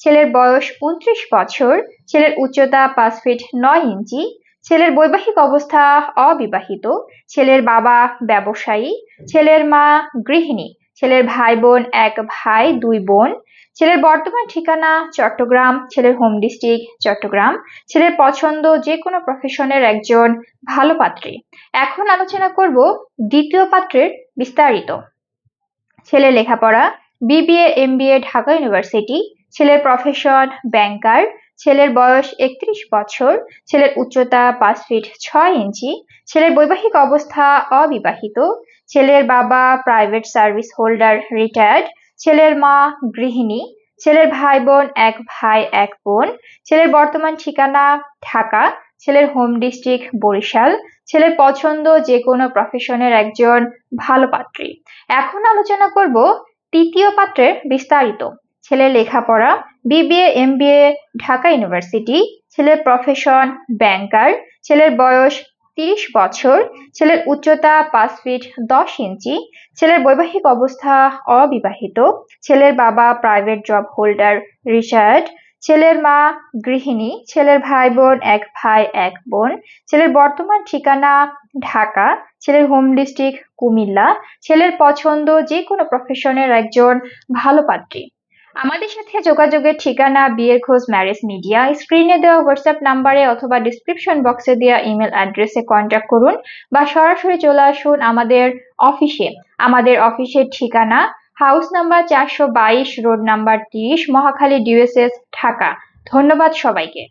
ছেলের বয়স উনত্রিশ বছর, ছেলের উচ্চতা পাঁচ ফিট নয় ইঞ্চি, ছেলের বৈবাহিক অবস্থা অবিবাহিত, ছেলের বাবা ব্যবসায়ী, ছেলের মা গৃহিণী, ছেলের ভাই বোন এক ভাই দুই বোন, ছেলের বর্তমান ঠিকানা চট্টগ্রাম, ছেলের হোম ডিস্ট্রিক্ট চট্টগ্রাম, ছেলের পছন্দ যে কোনো প্রফেশনের একজন ভালো পাত্রী। এখন আলোচনা করব দ্বিতীয় পাত্রের বিস্তারিত। ছেলের লেখাপড়া, বিবিএ, এমবিএ, ঢাকা ইউনিভার্সিটি ছেলের প্রফেশন ব্যাংকার ছেলের বয়স একত্রিশ বছর, ছেলের উচ্চতা পাঁচ ফিট ছয় ইঞ্চি, ছেলের বৈবাহিক অবস্থা অবিবাহিত, ছেলের বাবা প্রাইভেট সার্ভিস হোল্ডার রিটায়ার্ড ছেলের মা গৃহিণী, ছেলের ভাই বোন এক ভাই, এক বোন, ছেলের বর্তমান ঠিকানা ঢাকা, ছেলের হোম ডিস্ট্রিক্ট বরিশাল, ছেলের পছন্দ যে কোনো প্রফেশনের একজন ভালো পাত্রী। এখন আলোচনা করব তৃতীয় পাত্রের বিস্তারিত। ছেলের লেখাপড়া বিবিএ এমবিএ ঢাকা ইউনিভার্সিটি ছেলের প্রফেশন ব্যাংকার ছেলের বয়স তিরিশ বছর, ছেলের উচ্চতা পাঁচ ফিট দশ ইঞ্চি ছেলের বৈবাহিক অবস্থা অবিবাহিত, ছেলের বাবা প্রাইভেট জব হোল্ডার রিচার্ড ছেলের মা গৃহিণী, ছেলের ভাই বোন এক ভাই এক বোন, ছেলের বর্তমান ঠিকানা ঢাকা, ছেলের হোম ডিস্ট্রিক্ট কুমিল্লা, ছেলের পছন্দ যে কোনো প্রফেশনের একজন ভালো পাত্রী। আমাদের সাথে যোগাযোগের ঠিকানা, বিয়ের খোঁজ ম্যারেজ মিডিয়া স্ক্রিনে দেওয়া হোয়াটসঅ্যাপ নাম্বারে অথবা ডিসক্রিপশন বক্সে দেওয়া ইমেল অ্যাড্রেসে কন্ট্যাক্ট করুন বা সরাসরি চলে আসুন আমাদের অফিসে আমাদের অফিসের ঠিকানা হাউস নাম্বার চারশো বাইশ রোড নাম্বার তিরিশ, মহাখালী ডিউএসএস ঢাকা। ধন্যবাদ সবাইকে।